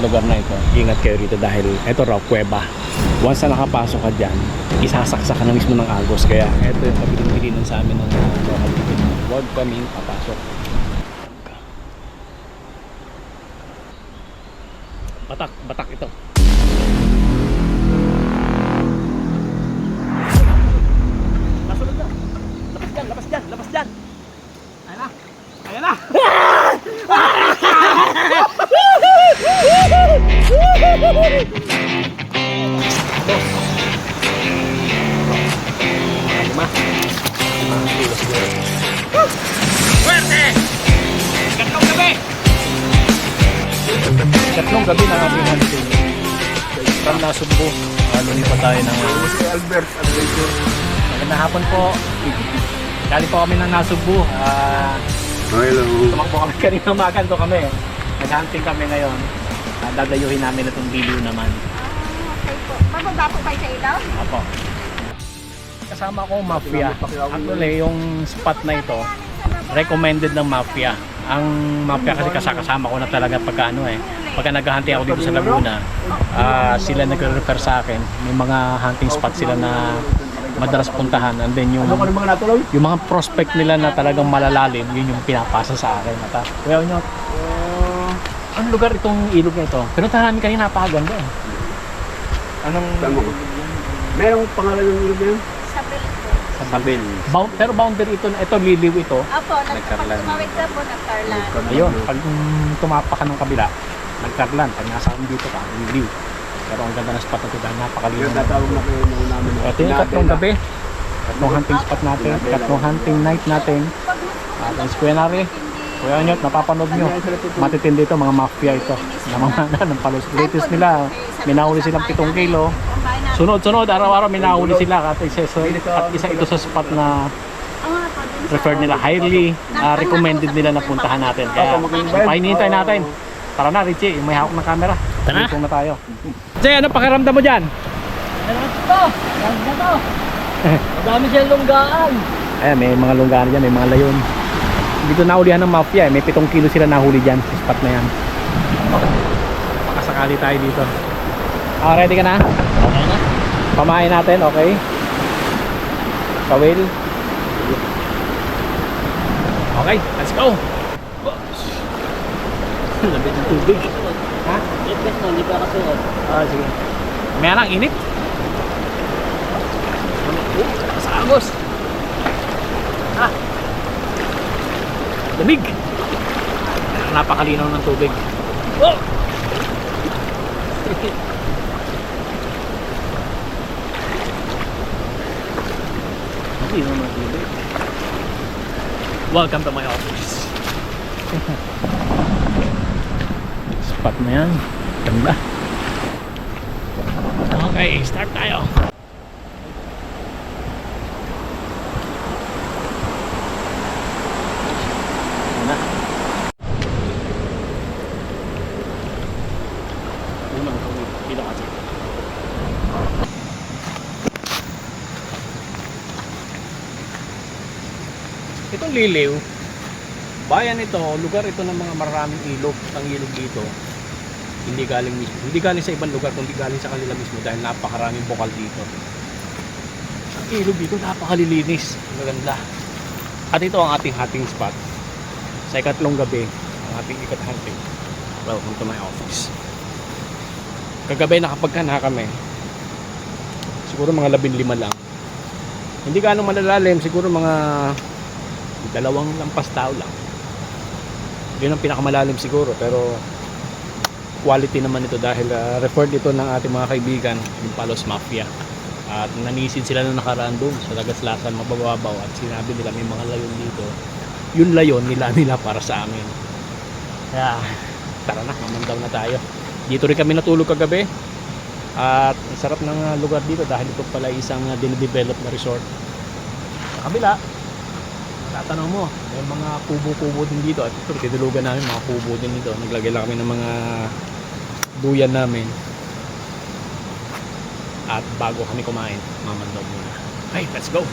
lugar na ito, ingat kayo rito dahil ito raw, kuweba. Once na nakapasok ka dyan, isasaksa ka na mismo ng agos. Kaya ito yung kabilin-bilinan sa amin ng local people. Huwag kaming papasok. Batak, batak ito. Albert Adventure. Magandang hapon po. Galing po kami ng Nasugbu. Ah, Hello. tumakbo kami kanina umaga to kami. Nag-hunting kami ngayon. Ah, dadayuhin namin itong video naman. Okay po. Mababa po kayo sa ilaw? Apo. Kasama ko mafia. Actually, yung spot na ito, recommended ng mafia. Ang mafia kasi kasakasama ko na talaga pagka ano eh. Pagka nag-hunting ako dito sa Laguna, ah, sila nagre-refer sa akin. May mga hunting spot sila na madalas puntahan and then yung Ano yung mga prospect nila na talagang malalalim, yun yung pinapasa sa akin. At well, nyo, ang lugar itong ilog na ito? Pero namin kanina napakaganda eh. Anong? Merong pangalan ng ilog na yun? Sabil. bound, pero boundary ito, ito liliw ito. Apo, nag- pag Nagkarlan. tumawid ka po, nagkarlan. Ayun, pag um, tumapak ka ng kabila, nagkarlan. Pag nasa akin dito ka, liliw. Pero ang ganda ng spot na ito dahil napakaliw Yung na. tatawag na kayo nung namin. Ito yung tatlong gabi. Tatlong hunting spot natin. Tatlong hunting night natin. At ang Kuya Nari, Kuya Nyot, napapanood nyo. Matitindi ito, mga mafia ito. Na mga ng palos latest nila. May nahuli silang 7 kilo. Sunod-sunod, araw-araw may nahuli sila. At isa, at isa ito sa spot na referred nila. Highly ah, recommended nila na puntahan natin. Kaya pahinihintay natin. Tara na, Richie, may hawak ng camera. Tara. na tayo. Jay, ano pakiramdam mo dyan? Madami siyang lunggaan. Ayan, may mga lunggaan dyan, may mga layon. Dito nahulihan ng mafia eh. May 7 kilo sila nahuli dyan sa spot na yan. Makasakali tayo dito. Ah, ready ka na? Okay na? Pamain natin, okay? Kawil. Okay, let's go! Lamig ng tubig. Ha? Ipes mo, hindi pa kasuot. Ah, sige. May lang, init. Oh, sa agos. Lamig. Napakalinaw ng tubig. Oh! Malinaw ng tubig. Welcome to my office. Spot na yan. Ganda. Okay, start tayo. Una. Unang kawin. Dito kasi. Itong liliw, bayan ito, lugar ito ng mga maraming ilog. Ang ilog dito, hindi galing mismo. Hindi galing sa ibang lugar, kundi galing sa kanila mismo dahil napakaraming bukal dito. Ang ilog dito napakalilinis. Maganda. At ito ang ating hunting spot. Sa ikatlong gabi, ang ating ikat hunting. Welcome to my office. Kagabi nakapagka na kami. Siguro mga labing lima lang. Hindi gaano malalalim, siguro mga dalawang lampas tao lang. Yun ang pinakamalalim siguro, pero quality naman ito dahil uh, referred ito ng ating mga kaibigan, yung Palos Mafia. At nanisid sila nung nakaraan doon sa Lagaslasan, mabababaw at sinabi nila may mga layon dito. Yung layon nila nila para sa amin. Kaya tara na, mamandaw na tayo. Dito rin kami natulog kagabi. At sarap ng uh, lugar dito dahil ito pala isang uh, dinidevelop na resort. Sa kabila, tatanong mo, may mga kubo-kubo din dito. At ito, tinulugan namin mga kubo din dito. Naglagay lang kami ng mga duyan namin. At bago kami kumain, mamandaw muna. Okay, let's go!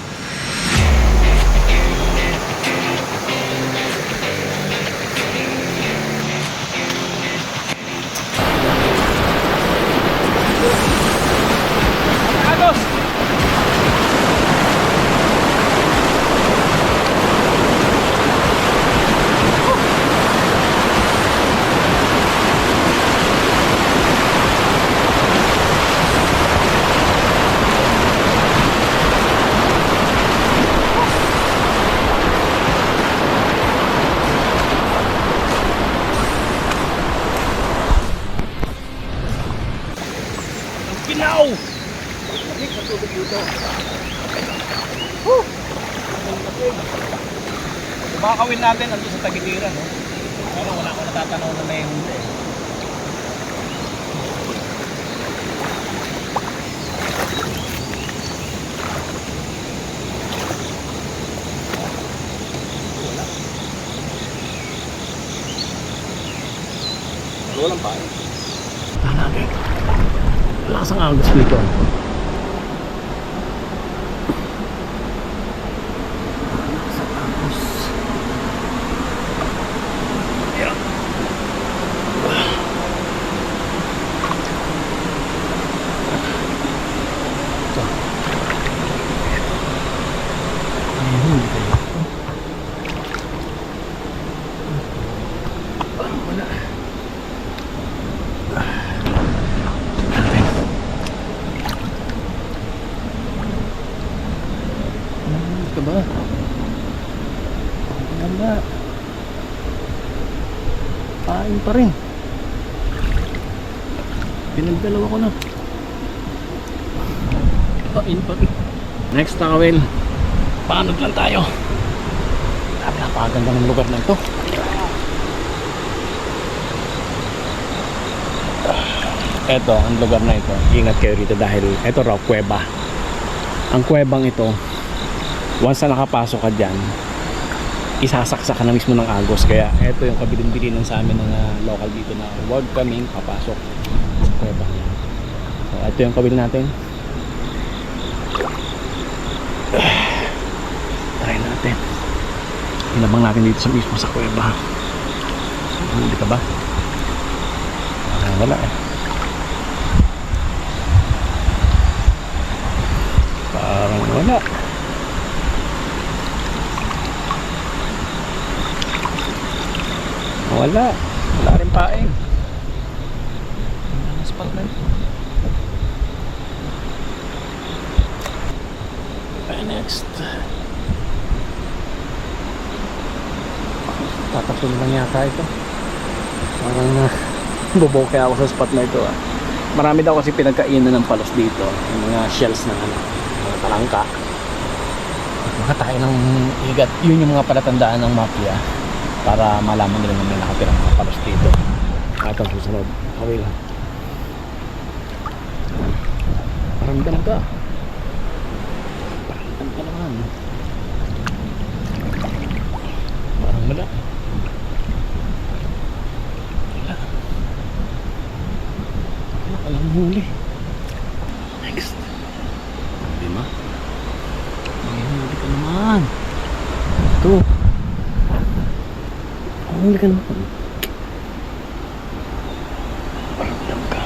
Linaw! Balik sa tubig dito. Woo! Bakawin natin andun sa tagiliran, no? Pero wala akong natatanaw na may huli. eh. Walang pa. Tanagi. Lakas ang agos dito. Lakas ang agos. Ayan. Ito. Ayun, hindi kayo. Ah, wala. natin. Ano ka ba? Wala. Kain pa rin. Pinagdalawa ko na. Kain pa. Next Takawil. Paanod lang tayo. Napakaganda ng lugar na ito. Ito, ang lugar na ito. Ingat kayo rito dahil ito raw, kuweba. Ang kuwebang ito, once na nakapasok ka dyan, isasaksak ka na mismo ng agos. Kaya ito yung kabilin-bilinan sa amin ng ah, local dito na huwag kaming papasok yan. So, ito yung kabil natin. Try natin. Hinabang natin dito sa mismo sa kuweba. Hindi ka ba? Ah, wala eh. Parang wala. Wala. Wala rin paing. Ang na ito. Okay, next. Tatatlo lang yata ito. Parang uh, buboke ako sa spot na ito ah. Marami daw kasi pinagkainan ng palos dito. Yung mga shells ng ano, mga talangka. Mga tayo ng igat. Yun yung mga palatandaan ng mafia para malaman nila na may nakatirang mga palos dito. Ito ang susunod. Okay lang. Ganun ka. Ganun ka naman. Parang wala. Wala. Wala ka lang huli. Next. Di ba? May huli ka naman. Ito. May huli ka naman. Parang lang ka.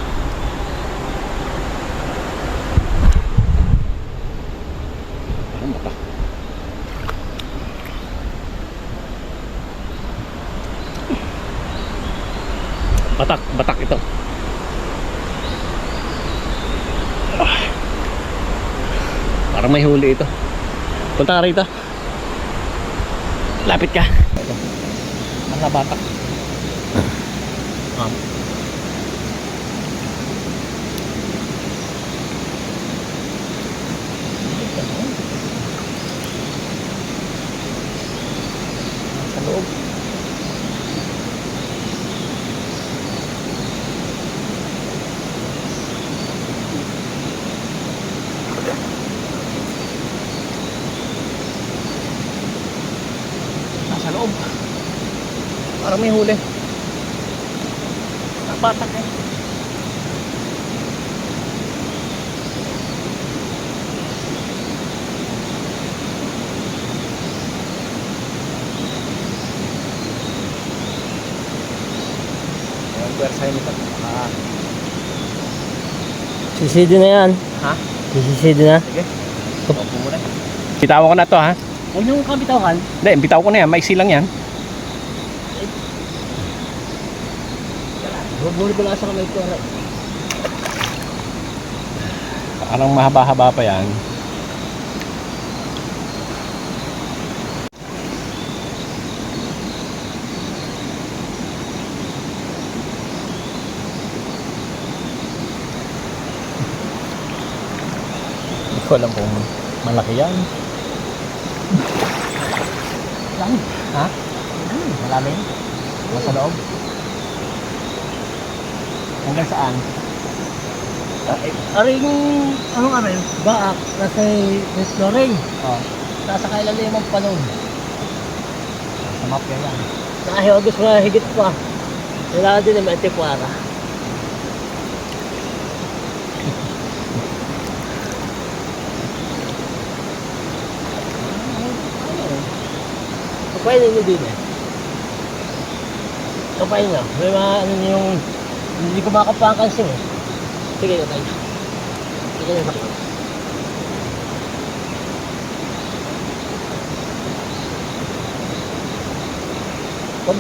Parang batak. Batak, batak ito. Parang may huli ito. Punta ka rito. Lapit ka. Ito. Mga Parang may huli. Napatak eh. Pwersahin nito. Ah, Sisido na yan. ha? Sisido na. Sige. Muna. Bitawan ko na to ha. Huwag niyong kabitawan. Hindi, bitaw ko na yan. Maiksi lang yan. Huwag mo ko lang sa kamay ko. Parang mahaba-haba pa yan. ko alam kung malaki yan. Ha? Malalim? Nasa loob? Hanggang saan? Aring, anong aray? Baak, nasa flooring. Oh, Nasa kailalim ang panon. sa map yan yan. Nakahiyagos mo na higit pa. Kailangan din naman antipuara. Kapain nyo din eh. Kapain nyo. May mga ano yung... Hindi ko makapa ang kansing eh. Sige, nyo. Sige na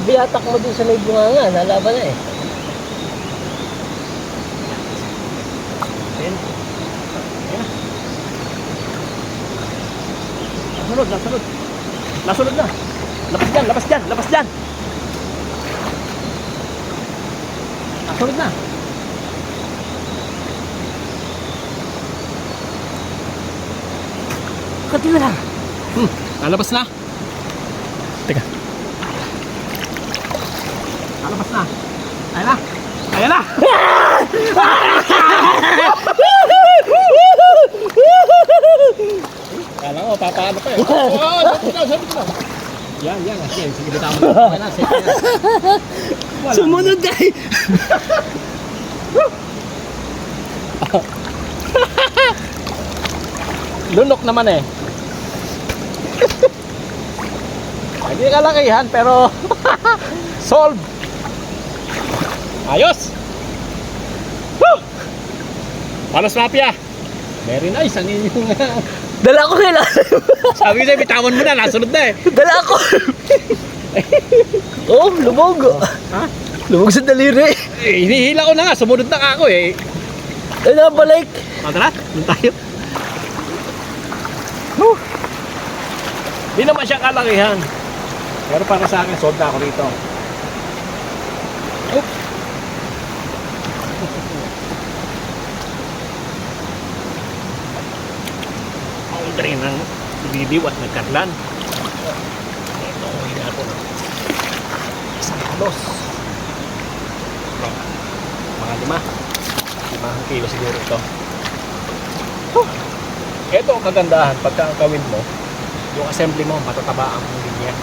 biyatak mo dun sa may bunganga, lalaban na eh. Ayan. Ayan. Nasunod, nasunod. Nasunod na. Labas dyan, labas dyan, labas dyan. Nasunod na. Katila lang. Hmm, lalabas na. Teka. Lalabas na. Ayan na. Ayan na. Kala ko, papaano pa eh. Oh, sabi ko, sabi ko. Yan, yan. Sige, sige, bitawan mo. Na, na. Wala. Sumunod ay! Lunok naman eh. Hindi kalakihan pero solve. Ayos. Woo! Palos mafia. Very nice ang inyong Dala ko nila. Sabi ko bitawan mo na, nasunod na eh. Dala ko. oh, lumog. Ha? Lumog sa daliri. Eh, hinihila ko na nga, sumunod na ako eh. Ay, nabalik. O tara, doon tayo. Woo! Di naman siya kalakihan. Pero para sa akin, sold na ako rito. Oops! Ang drain ng bibiw at nagkadlan. Ito, hindi ako na. Halos. Mga lima. Limang kilo siguro ito. Huh. Ito ang kagandahan pagka ang kawin mo, yung assembly mo, matataba ang linya.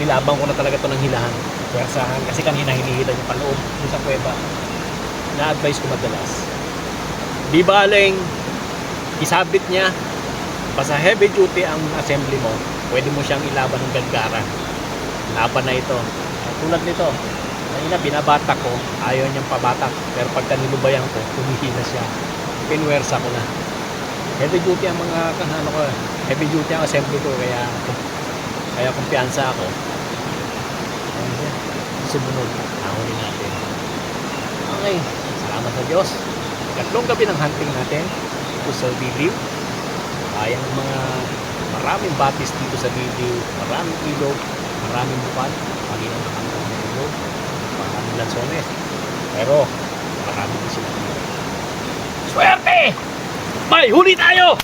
Nilabang ko na talaga ito ng hilahan. Pwersahan. Kasi kanina hinihila yung paloob yung sa kuweba. Na-advise ko madalas. Di baling isabit niya basta heavy duty ang assembly mo, pwede mo siyang ilaban ng gagara. Laban na ito. Tulad nito, kanina binabatak ko, ayaw niyang pabatak. Pero pagka nilubayan ko, humihina siya. Pinwersa ko na. Heavy duty ang mga ano ko, heavy duty ang assembly ko kaya kaya kumpiyansa ako. Ayun siya. Sumunod, nahuli natin. Okay, salamat sa Diyos. Tatlong gabi ng hunting natin dito sa Biliw. Ayang mga maraming batis dito sa Biliw, maraming ilog, maraming bukal, Panginoon ang ng ilog, maraming lansones. Pero marami sila. Swerte! May huli tayo!